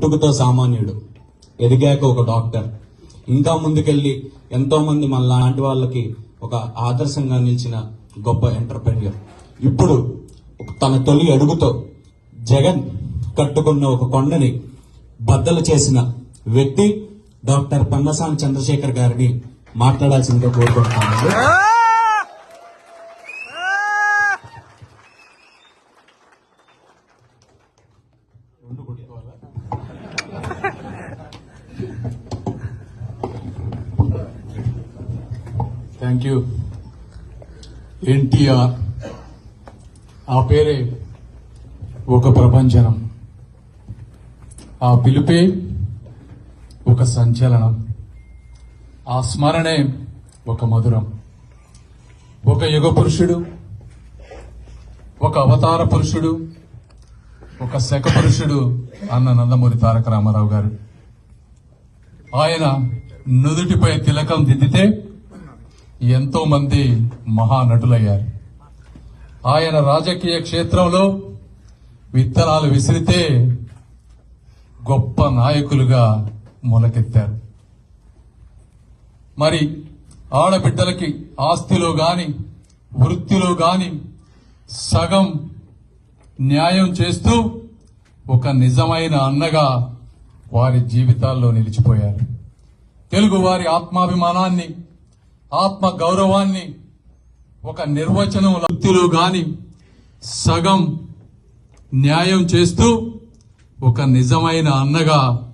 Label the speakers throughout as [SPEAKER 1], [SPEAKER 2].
[SPEAKER 1] పుట్టుకతో సామాన్యుడు. ఎదిగాక ఒక డాక్టర్. ఇంకా ముందుకెళ్ళి ఎంతో మంది మన లాంటి వాళ్ళకి ఒక ఆదర్శంగా నిలిచిన గొప్ప ఎంటర్ప్రెన్యూర్. ఇప్పుడు తన తొలి అడుగుతో జగన్ కట్టుకున్న ఒక కొండని బద్దలు చేసిన వ్యక్తి డాక్టర్ పన్నసాని చంద్రశేఖర్ గారిని మాట్లాడాల్సిందిగా కోరుకుంటున్నాను.
[SPEAKER 2] థ్యాంక్ యూ ఎన్టీఆర్ ఆ పేరే ఒక ప్రపంచనం ఆ పిలుపే ఒక సంచలనం. ఆ స్మరణే ఒక మధురం. ఒక యుగ పురుషుడు ఒక అవతార పురుషుడు ఒక శక పురుషుడు అన్న నందమూరి తారక రామారావు గారు. ఆయన నుదుటిపై తిలకం దిద్దితే ఎంతో మంది మహానటులయ్యారు. ఆయన రాజకీయ క్షేత్రంలో విత్తనాలు విసిరితే గొప్ప నాయకులుగా మొలకెత్తారు. మరి ఆడబిడ్డలకి ఆస్తిలో గాని వృత్తిలో గాని సగం న్యాయం చేస్తూ ఒక నిజమైన అన్నగా వారి జీవితాల్లో నిలిచిపోయారు. తెలుగు వారి ఆత్మాభిమానాన్ని ఆత్మ గౌరవాన్ని ఒక నిర్వచనం వృత్తిలో గాని సగం న్యాయం చేస్తూ ఒక నిజమైన అన్నగా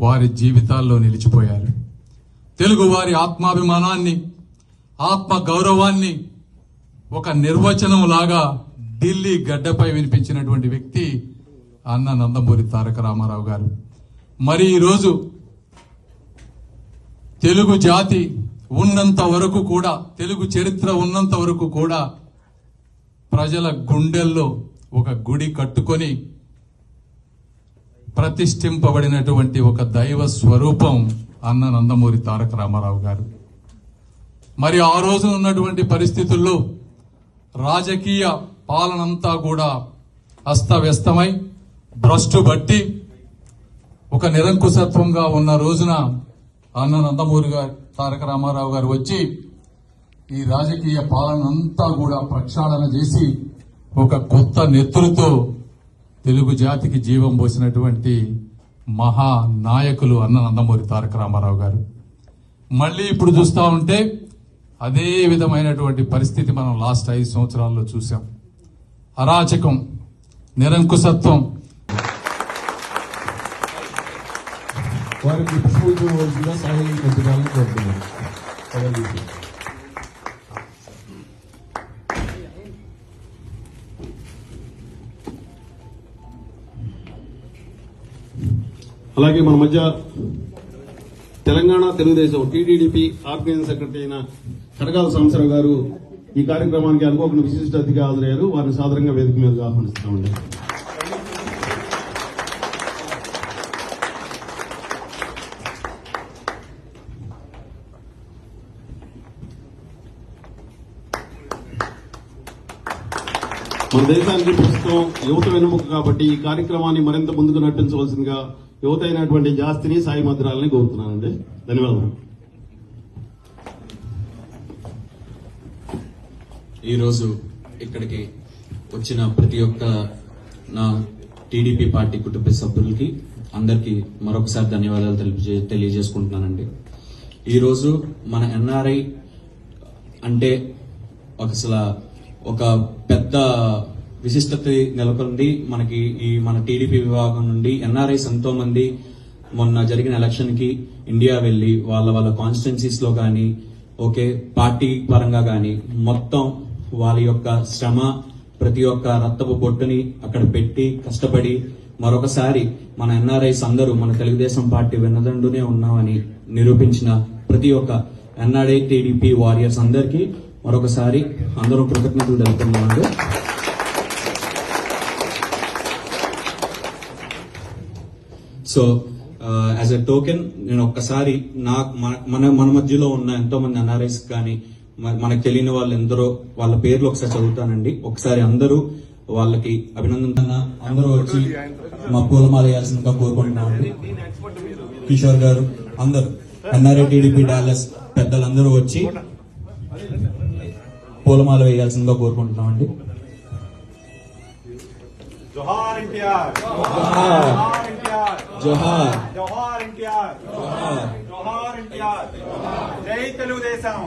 [SPEAKER 2] వారి జీవితాల్లో నిలిచిపోయారు. తెలుగు వారి ఆత్మాభిమానాన్ని ఆత్మ గౌరవాన్ని ఒక నిర్వచనం లాగా ఢిల్లీ గడ్డపై వినిపించినటువంటి వ్యక్తి అన్న నందమూరి తారక రామారావు గారు. మరి ఈరోజు తెలుగు జాతి ఉన్నంత వరకు కూడా తెలుగు చరిత్ర ఉన్నంత వరకు కూడా ప్రజల గుండెల్లో ఒక గుడి కట్టుకొని ప్రతిష్ఠింపబడినటువంటి ఒక దైవ స్వరూపం అన్న నందమూరి తారక రామారావు గారు. మరి ఆ రోజు ఉన్నటువంటి పరిస్థితుల్లో రాజకీయ పాలనంతా కూడా అస్తవ్యస్తమై భ్రష్టు బట్టి ఒక నిరంకుశత్వంగా ఉన్న రోజున అన్న నందమూరి గారు తారక రామారావు గారు వచ్చి ఈ రాజకీయ పాలన అంతా కూడా ప్రక్షాళన చేసి ఒక కొత్త నెత్తులతో తెలుగు జాతికి జీవం పోసినటువంటి మహా నాయకులు అన్న నందమూరి తారక రామారావు గారు. మళ్ళీ ఇప్పుడు చూస్తా ఉంటే అదే విధమైనటువంటి పరిస్థితి మనం లాస్ట్ ఐదు సంవత్సరాల్లో చూసాం అరాచకం నిరంకుశత్వం
[SPEAKER 3] వారికి పుష్పించవలసిందిగా సాహిత్య పుస్తకాలను కోరుతున్నాను
[SPEAKER 4] అలాగే మన మధ్య Telangana Telugudesam TDDP organising secretary అయిన కడగాల సాంబశివరావు గారు ఈ కార్యక్రమానికి అనుకోకుండా విశిష్ట అతిథిగా హాజరయ్యారు. వారిని సాధారణంగా వేదిక మీదుగా ఆహ్వానిస్తామండి మన దేశానికి ప్రస్తుతం యువత వెనుముక కాబట్టి ఈ కార్యక్రమాన్ని మరింత ముందుకు నడిపించవలసిందిగా యువత అయినటువంటి జాస్తిని సాయి మద్రాలని కోరుతున్నానండి. ధన్యవాదాలు
[SPEAKER 1] ఈరోజు ఇక్కడికి వచ్చిన ప్రతి ఒక్క నా టీడీపీ పార్టీ కుటుంబ సభ్యులకి అందరికీ మరొకసారి ధన్యవాదాలు తెలిపే తెలియజేసుకుంటున్నానండి. ఈరోజు మన ఎన్ఆర్ఐ అంటే ఒక ఒక పెద్ద విశిష్టత నెలకొంది మనకి ఈ మన టీడీపీ విభాగం నుండి ఎన్ఆర్ఐస్ ఎంతో మంది మొన్న జరిగిన ఎలక్షన్కి ఇండియా వెళ్ళి వాళ్ళ వాళ్ళ కాన్స్టిట్యున్సీస్లో కానీ ఓకే పార్టీ పరంగా కానీ మొత్తం వాళ్ళ యొక్క శ్రమ ప్రతి ఒక్క రక్తపు బొట్టుని అక్కడ పెట్టి కష్టపడి మరొకసారి మన ఎన్ఆర్ఐస్ అందరూ మన తెలుగుదేశం పార్టీ వెన్నదండునే ఉన్నామని నిరూపించిన ప్రతి ఒక్క ఎన్ఆర్ఐ టీడీపీ వారియర్స్ అందరికీ మరొకసారి అందరూ కృతజ్ఞతలు తెలుపుతున్నామండి. సో యాజ్ ఎ టోకెన్ నేను ఒక్కసారి నా మన- మన మన మధ్యలో ఉన్న ఎంతో మంది ఎన్ఆర్ఐస్ కానీ మనకు తెలియని వాళ్ళు ఎందరో వాళ్ళ పేర్లు ఒకసారి చదువుతానండి. ఒకసారి అందరూ వాళ్ళకి అభినందన అందరూ వచ్చి మా పూలమాల వేయాల్సిందిగా కోరుకుంటున్నామండి. కిషోర్ గారు అందరూ. ఎన్ఆర్ఐ టీడీపీ డాలస్ పెద్దలందరూ వచ్చి పూలమాల వేయాల్సిందిగా కోరుకుంటున్నామండి.
[SPEAKER 5] జోహార్ ఎన్టీఆర్. జోహార్.
[SPEAKER 1] జోహార్
[SPEAKER 5] జోహార్. ఎన్టీఆర్. జోహార్. ఎన్టీఆర్. జై తెలుగుదేశం.